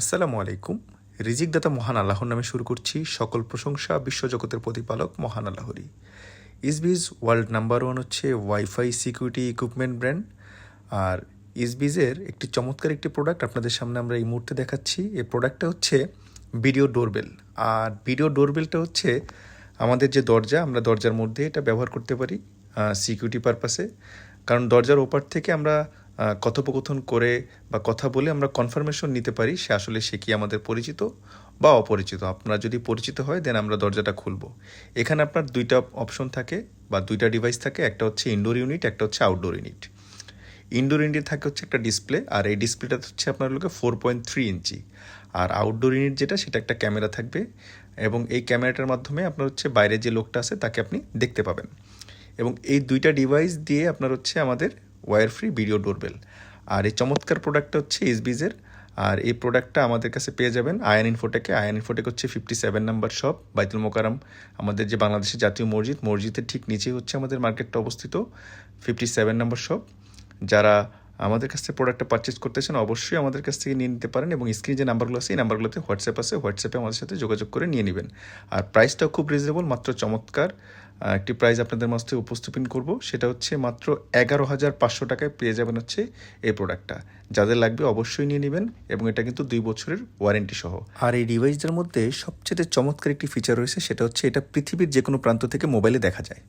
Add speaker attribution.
Speaker 1: আসসালামু আলাইকুম। রিজিক দাতা মহান আল্লাহর নামে শুরু করছি সকল প্রশংসা বিশ্বজগতের প্রতিপালক মহান আল্লাহরই। ইসবিজ ওয়ার্ল্ড নাম্বার ওয়ান হচ্ছে ওয়াইফাই সিকিউরিটি ইকুইপমেন্ট ব্র্যান্ড। আর ইসবিজের একটি চমৎকার একটি প্রোডাক্ট আপনাদের সামনে আমরা এই মুহূর্তে দেখাচ্ছি। এই প্রোডাক্টটা হচ্ছে ভিডিও ডোরবেল। আর ভিডিও ডোরবেলটা হচ্ছে আমাদের যে দরজা, আমরা দরজার মধ্যে এটা ব্যবহার করতে পারি সিকিউরিটি পারপাসে কারণ দরজার ওপার থেকে আমরা কথোপকথন করে বা কথা বলে আমরা কনফার্মেশন নিতে পারি সে আসলে সে কি আমাদের পরিচিত বা অপরিচিত। আপনারা যদি পরিচিত হয় দেন আমরা দরজাটা খুলবো। এখানে আপনার দুইটা অপশন থাকে বা দুইটা ডিভাইস থাকে, একটা হচ্ছে ইনডোর ইউনিট একটা হচ্ছে আউটডোর ইউনিট ইনডোর ইউনিট থাকে হচ্ছে একটা ডিসপ্লে আর এই ডিসপ্লেটা হচ্ছে আপনার লোকে ফোর পয়েন্ট থ্রি ইঞ্চি। আর আউটডোর ইউনিট যেটা, সেটা একটা ক্যামেরা থাকবে এবং এই ক্যামেরাটার মাধ্যমে আপনার হচ্ছে বাইরে যে লোকটা আছে, তাকে আপনি দেখতে পাবেন। এবং এই দুইটা ডিভাইস দিয়ে আপনার হচ্ছে আমাদের ওয়্যার ফ্রি ভিডিও ডোরবেল। আর এই চমৎকার প্রোডাক্টটা হচ্ছে এসবিজের। আর এই প্রোডাক্টটা আমাদের কাছে পেয়ে যাবেন আয়ান ইনফোটেকে। আয়ান ইনফোটেক হচ্ছে fifty seven number shop Baitul Mukarram আমাদের যে বাংলাদেশের জাতীয় মসজিদ, মসজিদের ঠিক নিচেই হচ্ছে আমাদের মার্কেটটা অবস্থিত ফিফটি সেভেন নাম্বার শপ যারা আমাদের কাছ থেকে প্রোডাক্টটা পারচেস করতেছেন, অবশ্যই আমাদের কাছ থেকে নিয়ে নিতে পারেন এবং স্ক্রিনে যে নাম্বারগুলো আছে, এই নাম্বারগুলোতে হোয়াটসঅ্যাপ আছে হোয়াটসঅ্যাপে আমাদের সাথে যোগাযোগ করে নিয়ে নেবেন। আর প্রাইসটাও খুব রিজনেবল মাত্র চমৎকার। একটি প্রাইস আপনাদের মাঝে উপস্থাপন করব, সেটা হচ্ছে মাত্র এগারো হাজার পাঁচশো টাকায় পেয়ে যাবেন হচ্ছে এই প্রোডাক্টটা যাদের লাগবে অবশ্যই নিয়ে নেবেন এবং এটা কিন্তু দুই বছরের ওয়ারেন্টি সহ। আর এই ডিভাইসটার মধ্যে সবচেয়ে চমৎকার একটি ফিচার রয়েছে, সেটা হচ্ছে এটা পৃথিবীর যে কোনো প্রান্ত থেকে মোবাইলে দেখা যায়।